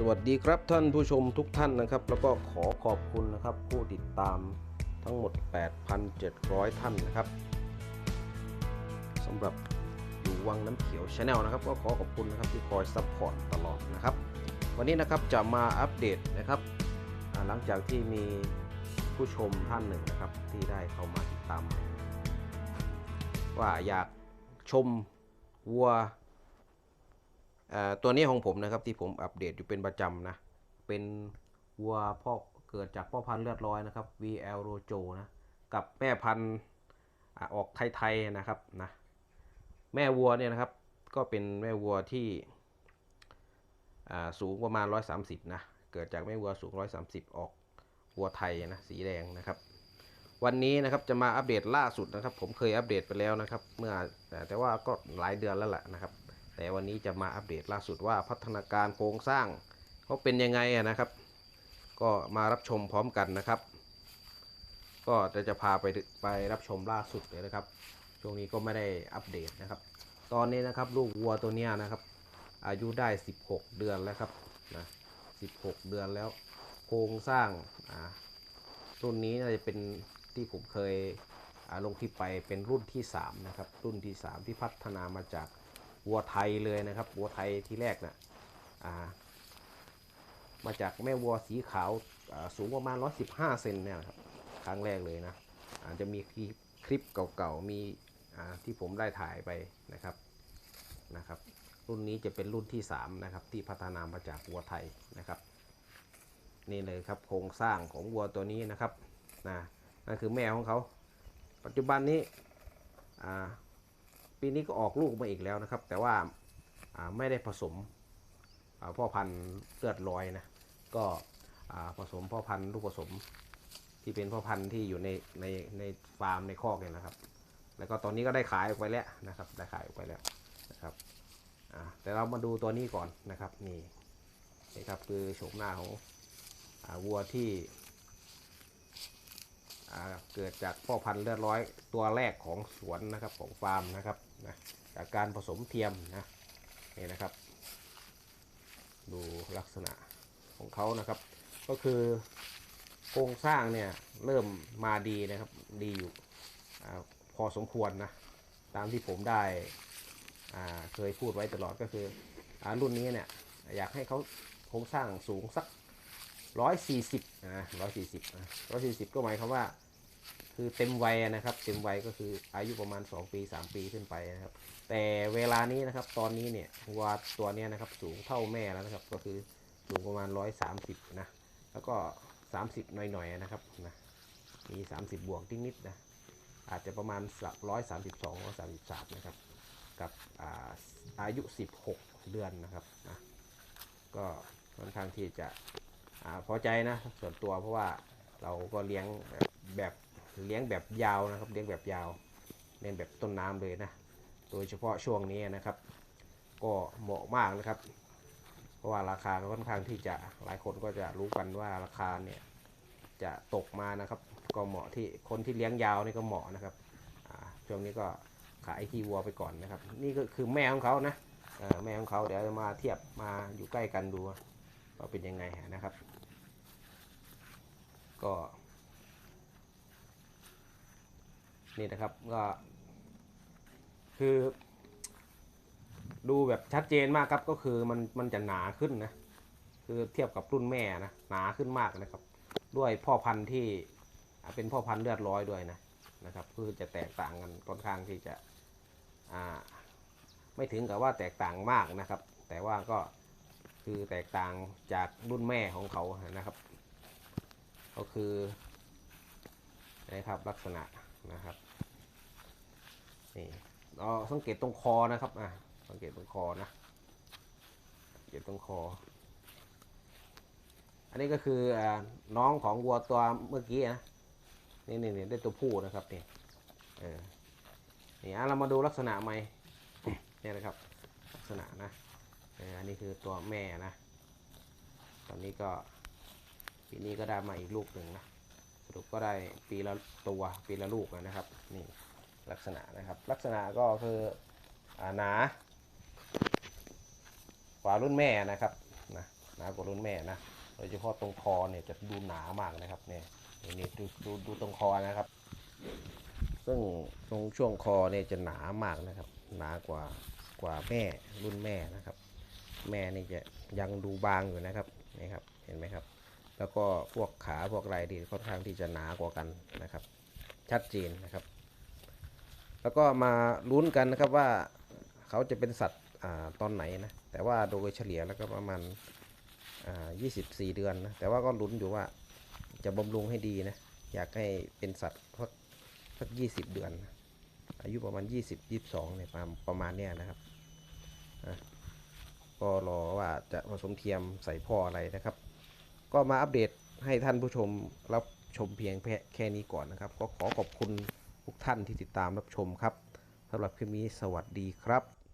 สวัสดีครับท่านผู้ชมทุกท่านนะครับ แล้วก็ขอขอบคุณนะครับ ผู้ติดตามทั้งหมด 8,700 ท่านนะครับสำหรับอยู่วังน้ำเขียวชาแนลนะครับ ก็ขอขอบคุณนะครับที่คอยซัพพอร์ตตลอดนะครับ วันนี้นะครับจะมาอัปเดตนะครับ หลังจากที่มีผู้ชมท่านหนึ่งนะครับ ที่ได้เข้ามาติดตามว่าอยากชมวัว ตัวนี้ของผมนะครับที่ผมอัปเดตอยู่เป็นประจำนะ เป็นวัวพ่อเกิดจากพ่อพันธุ์เลือดร้อยนะครับ VL Rojo นะกับแม่พันธุ์ออกไทยๆนะครับนะแม่วัวเนี่ยนะครับก็เป็นแม่วัวที่สูงประมาณ 130 นะ เกิดจากแม่วัวสูง 130 ออกวัวไทยนะสีแดงนะครับ วันนี้นะครับจะมาอัปเดตล่าสุดนะครับ ผมเคยอัปเดตไปแล้วนะครับ เมื่อแต่ว่าก็หลายเดือนแล้วแหละนะครับ แต่วันนี้จะมาอัปเดตล่าสุดว่าพัฒนาการโครงสร้างเขาเป็นยังไงนะครับ ก็มารับชมพร้อมกันนะครับ ก็จะจะพาไปไปรับชมล่าสุดเลยนะครับ ช่วงนี้ก็ไม่ได้อัปเดตนะครับ ตอนนี้นะครับลูกวัวตัวนี้นะครับ อายุได้ 16 เดือนแล้วครับนะ16 เดือนแล้ว โครงสร้างอ่ารุ่นนี้น่าจะเป็นที่ผมเคยลงคลิปไปเป็นรุ่นที่ 3 นะครับ รุ่นที่ 3 ที่พัฒนามาจาก วัวไทยเลยนะครับวัวไทยที่แรกนะอ่ามาจากแม่วัวสีขาวสูงประมาณ 115 เซนเนี่ยครับครั้งแรกเลยนะอาจจะมีคลิปเก่าๆมีที่ผมได้ถ่ายไปนะครับนะครับ รุ่นนี้จะเป็นรุ่นที่ 3 นะครับ ที่พัฒนามาจากวัวไทยนะครับ นี่เลยครับโครงสร้างของวัวตัวนี้นะครับนะนั่นคือแม่ของเขา ปัจจุบันนี้อ่า ปีนี้ก็ออกลูกมาอีกแล้วนะครับ แต่ว่าไม่ได้ผสมพ่อพันธุ์เลือดลอยนะก็ผสมพ่อพันธุ์ลูกผสมที่เป็นพ่อพันธุ์ที่อยู่ในในในฟาร์มในคอกเนี่ยนะครับ แล้วก็ตอนนี้ก็ได้ขายออกไปแล้วนะครับได้ขายออกไปแล้วนะครับแต่เรามาดูตัวนี้ก่อนนะครับนี่นี่ครับคือโฉมหน้าของอวัวที่ เกิดจากพ่อพันธุ์เลือดร้อยตัวแรกของสวนนะครับของฟาร์มนะครับนะจากการผสมเทียมนะนี่นะครับ ดูลักษณะของเขานะครับ ก็คือโครงสร้างเนี่ยเริ่มมาดีนะครับดีอยู่อพอสมควรนะตามที่ผมได้เคยพูดไว้ตลอดก็คืออรุ่นนี้เนี่ยอยากให้เขาโครงสร้างสูงสัก ร้อยสี่สิบนะร้อยสี่สิบร้อยสี่สิบก็หมายความว่า คือเต็มวัยนะครับ เต็มวัยก็คืออายุประมาณ2ปี3ปีขึ้นไปนะครับ แต่เวลานี้นะครับ ตอนนี้เนี่ยวัวตัวเนี้ยนะครับ สูงเท่าแม่แล้วนะครับ ก็คือสูงประมาณ130นะ แล้วก็30หน่อยๆนะครับนะ มี30บวกนิดๆนะ อาจจะประมาณ132 133นะครับ กับอ่าอายุ16เดือนนะครับนะ ก็ค่อนข้างที่จะ อพอใจนะส่วนตัวเพราะว่าเราก็เลี้ยงแบบแบบเลี้ยงแบบยาวนะครับ เลี้ยงแบบยาวเลี้ยงแบบต้นน้ำเลยนะ โดยเฉพาะช่วงนี้นะครับ ก็เหมาะมากนะครับ เพราะว่าราคาค่อนข้างที่จะหลายคนก็จะรู้กันว่าราคาเนี่ยจะตกมานะครับ ก็เหมาะที่คนที่เลี้ยงยาวนี่ก็เหมาะนะครับช่วงนี้ก็ขายขี้วัวไปก่อนนะครับ นี่ก็คือแม่ของเขานะแม่ของเขาเดี๋ยวมาเทียบมาอยู่ใกล้กันดู ว่าเป็นยังไงนะครับ ก็ นี่นะครับก็คือ ดูแบบชัดเจนมากครับก็คือมันมันจะหนาขึ้นนะ คือเทียบกับรุ่นแม่นะหนาขึ้นมากนะครับ ด้วยพ่อพันธุ์ที่เป็นพ่อพันธุ์เลือดร้อยด้วยนะนะครับ คือจะแตกต่างกันค่อนข้างที่จะไม่ถึงกับว่าแตกต่างมากนะครับ แต่ว่าก็ คือแตกต่างจากรุ่นแม่ของเขานะครับ ก็คือนะครับลักษณะนะครับนี่เราสังเกตตรงคอนะครับอะสังเกตตรงคอนะเกตตรงคอ อันนี้ก็คืออ่าน้องของวัวตัวเมื่อกี้นะนี่นี่นี่ได้ตัวผู้นะครับนี่เออนี่อะเรามาดูลักษณะใหม่เนี่ยนะครับ ลักษณะนะ อันนี้คือตัวแม่นะ ตอนนี้ก็ปีนี้ก็ได้มาอีกลูกหนึ่งนะสรุปก็ได้ปีละตัวปีละลูกนะครับนี่ลักษณะนะครับลักษณะก็คืออาหนากว่ารุ่นแม่นะครับนะหนากว่ารุ่นแม่นะโดยเฉพาะตรงคอเนี่ยจะดูหนามากนะครับเนี่ยนี่นี่ดูดูดูตรงคอนะครับ ซึ่งตรงช่วงคอเนี่ยจะหนามากนะครับ หนากว่ากว่าแม่รุ่นแม่นะครับ แม่นี่จะยังดูบางอยู่นะครับนี่ครับเห็นไหมครับ แล้วก็พวกขาพวกไหล่ดีค่อนข้างที่จะหนากว่ากันนะครับ ชัดเจนนะครับ แล้วก็มาลุ้นกันนะครับว่าเขาจะเป็นสัตว์อ่าตอนไหนนะแต่ว่าโดยเฉลี่ยแล้วก็ประมาณอ่า24 เดือนนะแต่ว่าก็ลุ้นอยู่ว่าจะบำรุงให้ดีนะอยากให้เป็นสัตว์สักสัก20เดือน อายุประมาณ 20 22เนี่ยประมาณประมาณเนี้ยนะครับอะ ก็รอว่าจะผสมเทียมใส่พ่ออะไรนะครับ ก็มาอัปเดตให้ท่านผู้ชมรับชมเพียงแค่แค่นี้ก่อนนะครับ ก็ขอขอบคุณทุกท่านที่ติดตามรับชมครับสำหรับคลิปนี้สวัสดีครับ